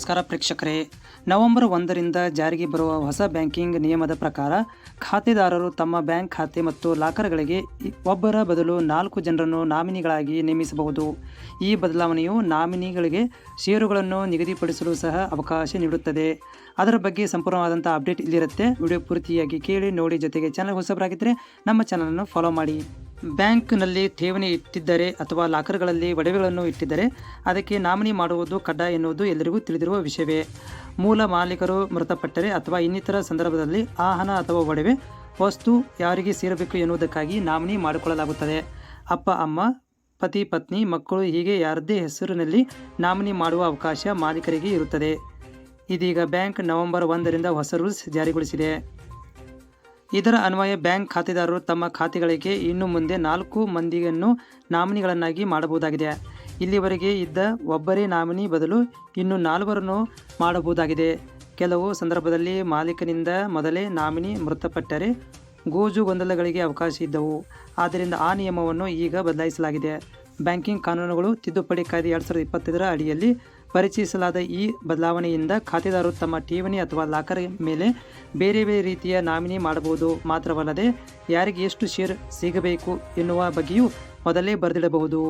ನಮಸ್ಕಾರ ಪ್ರೇಕ್ಷಕರೇ. ನವೆಂಬರ್ ಒಂದರಿಂದ ಜಾರಿಗೆ ಬರುವ ಹೊಸ ಬ್ಯಾಂಕಿಂಗ್ ನಿಯಮದ ಪ್ರಕಾರ ಖಾತೆದಾರರು ತಮ್ಮ ಬ್ಯಾಂಕ್ ಖಾತೆ ಮತ್ತು ಲಾಕರ್ಗಳಿಗೆ ಒಬ್ಬರ ಬದಲು ನಾಲ್ಕು ಜನರನ್ನು ನಾಮಿನಿಗಳಾಗಿ ನೇಮಿಸಬಹುದು. ಈ ಬದಲಾವಣೆಯು ನಾಮಿನಿಗಳಿಗೆ ಷೇರುಗಳನ್ನು ನಿಗದಿಪಡಿಸಲು ಸಹ ಅವಕಾಶ ನೀಡುತ್ತದೆ. ಅದರ ಬಗ್ಗೆ ಸಂಪೂರ್ಣವಾದಂಥ ಅಪ್ಡೇಟ್ ಇಲ್ಲಿರುತ್ತೆ. ವಿಡಿಯೋ ಪೂರ್ತಿಯಾಗಿ ಕೇಳಿ ನೋಡಿ. ಜೊತೆಗೆ ಚಾನಲ್ ಹೊಸಬರಾಗಿದ್ದರೆ ನಮ್ಮ ಚಾನಲನ್ನು ಫಾಲೋ ಮಾಡಿ. ಬ್ಯಾಂಕ್ನಲ್ಲಿ ಠೇವಣಿ ಇಟ್ಟಿದ್ದರೆ ಅಥವಾ ಲಾಕರ್ಗಳಲ್ಲಿ ಒಡವೆಗಳನ್ನು ಇಟ್ಟಿದ್ದರೆ ಅದಕ್ಕೆ ನಾಮಿನಿ ಮಾಡುವುದು ಕಡ್ಡಾಯ ಎನ್ನುವುದು ಎಲ್ಲರಿಗೂ ತಿಳಿದಿರುವ ವಿಷಯವೇ. ಮೂಲ ಮಾಲೀಕರು ಮೃತಪಟ್ಟರೆ ಅಥವಾ ಇನ್ನಿತರ ಸಂದರ್ಭದಲ್ಲಿ ಆ ಹಣ ಅಥವಾ ಒಡವೆ ವಸ್ತು ಯಾರಿಗೆ ಸೇರಬೇಕು ಎನ್ನುವುದಕ್ಕಾಗಿ ನಾಮಿನಿ ಮಾಡಿಕೊಳ್ಳಲಾಗುತ್ತದೆ. ಅಪ್ಪ, ಅಮ್ಮ, ಪತಿ, ಪತ್ನಿ, ಮಕ್ಕಳು ಹೀಗೆ ಯಾರದ್ದೇ ಹೆಸರಿನಲ್ಲಿ ನಾಮಿನಿ ಮಾಡುವ ಅವಕಾಶ ಮಾಲೀಕರಿಗೆ ಇರುತ್ತದೆ. ಇದೀಗ ಬ್ಯಾಂಕ್ ನವೆಂಬರ್ ಒಂದರಿಂದ ಹೊಸ ರೂಲ್ಸ್ ಜಾರಿಗೊಳಿಸಿದೆ. ಇದರ ಅನ್ವಯ ಬ್ಯಾಂಕ್ ಖಾತೆದಾರರು ತಮ್ಮ ಖಾತೆಗಳಿಗೆ ಇನ್ನು ಮುಂದೆ ನಾಲ್ಕು ಮಂದಿಯನ್ನು ನಾಮಿನಿಗಳನ್ನಾಗಿ ಮಾಡಬಹುದಾಗಿದೆ. ಇಲ್ಲಿವರೆಗೆ ಇದ್ದ ಒಬ್ಬರೇ ನಾಮಿನಿ ಬದಲು ಇನ್ನು ನಾಲ್ವರನ್ನು ಮಾಡಬಹುದಾಗಿದೆ. ಕೆಲವು ಸಂದರ್ಭದಲ್ಲಿ ಮಾಲೀಕನಿಂದ ಮೊದಲೇ ನಾಮಿನಿ ಮೃತಪಟ್ಟರೆ ಗೋಜು ಗೊಂದಲಗಳಿಗೆ ಅವಕಾಶ ಇದ್ದವು. ಆದ್ದರಿಂದ ಆ ನಿಯಮವನ್ನು ಈಗ ಬದಲಾಯಿಸಲಾಗಿದೆ. ಬ್ಯಾಂಕಿಂಗ್ ಕಾನೂನುಗಳು ತಿದ್ದುಪಡಿ ಕಾಯ್ದೆ ಎರಡು ಸಾವಿರದ ಇಪ್ಪತ್ತೈದರ ಅಡಿಯಲ್ಲಿ ಪರಿಚಯಿಸಲಾದ ಈ ಬದಲಾವಣೆಯಿಂದ ಖಾತೆದಾರರು ತಮ್ಮ ಠೇವಣಿ ಅಥವಾ ಲಾಕರ್ ಮೇಲೆ ಬೇರೆ ಬೇರೆ ರೀತಿಯ ನಾಮಿನಿ ಮಾಡಬಹುದು. ಮಾತ್ರವಲ್ಲದೆ, ಯಾರಿಗೆ ಎಷ್ಟು ಶೇರ್ ಸಿಗಬೇಕು ಎನ್ನುವ ಬಗ್ಗೆಯೂ ಮೊದಲೇ ಬರೆದಿಡಬಹುದು.